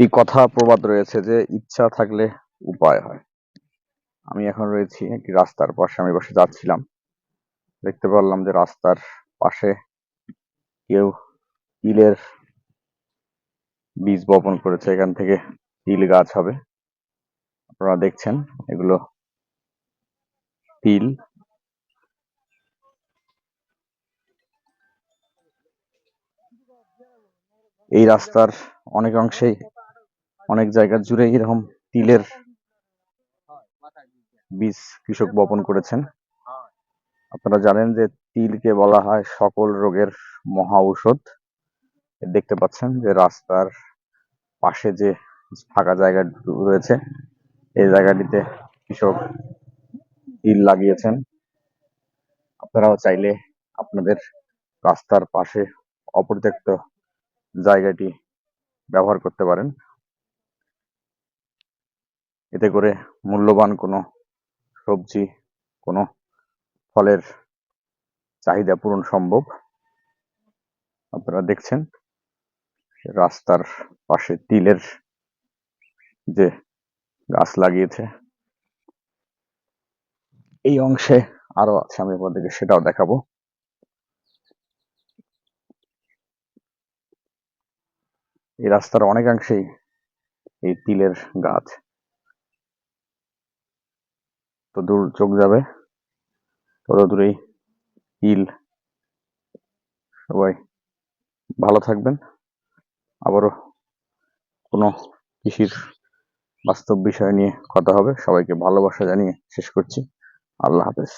একটি কথা প্রবাদ রয়েছে যে ইচ্ছা থাকলে উপায় হয়। আমি এখন রয়েছি একটি রাস্তার পাশে, আমি বসে যাচ্ছিলাম। দেখতে পারলাম যে রাস্তার পাশে কেউ তিলের বীজ বপন করেছে। এখান থেকে তিল গাছ হবে। আপনারা দেখছেন, এগুলো তিল। এই রাস্তার অনেক অংশেই অনেক জায়গা জুড়ে এরকম তিলের বীজ কৃষক বপন করেছেন। আপনারা জানেন যে তিলকে বলা হয় সকল রোগের মহা ঔষধ। দেখতে পাচ্ছেন যে রাস্তার পাশে যে ফাঁকা জায়গা রয়েছে, এই জায়গাটিতে কৃষক তিল লাগিয়েছেন। আপনারাও চাইলে আপনাদের রাস্তার পাশে অপরিত্যক্ত জায়গাটি ব্যবহার করতে পারেন। এতে করে মূল্যবান কোনো সবজি, কোনো ফলের চাহিদা পূরণ সম্ভব। আপনারা দেখছেন রাস্তার পাশে তিলের যে গাছ লাগিয়েছে, এই অংশে আরও আছে, আমি আপনাদেরকে সেটাও দেখাবো। এই রাস্তার অনেকাংশেই এই তিলের গাছ তো দূর চোখ যাবে। তত দূরেই ইল সবাই ভালো থাকবেন। আবারও কোনো কৃষির বাস্তব বিষয় নিয়ে কথা হবে। সবাইকে ভালোবাসা জানিয়ে শেষ করছি। আল্লাহ হাফেজ।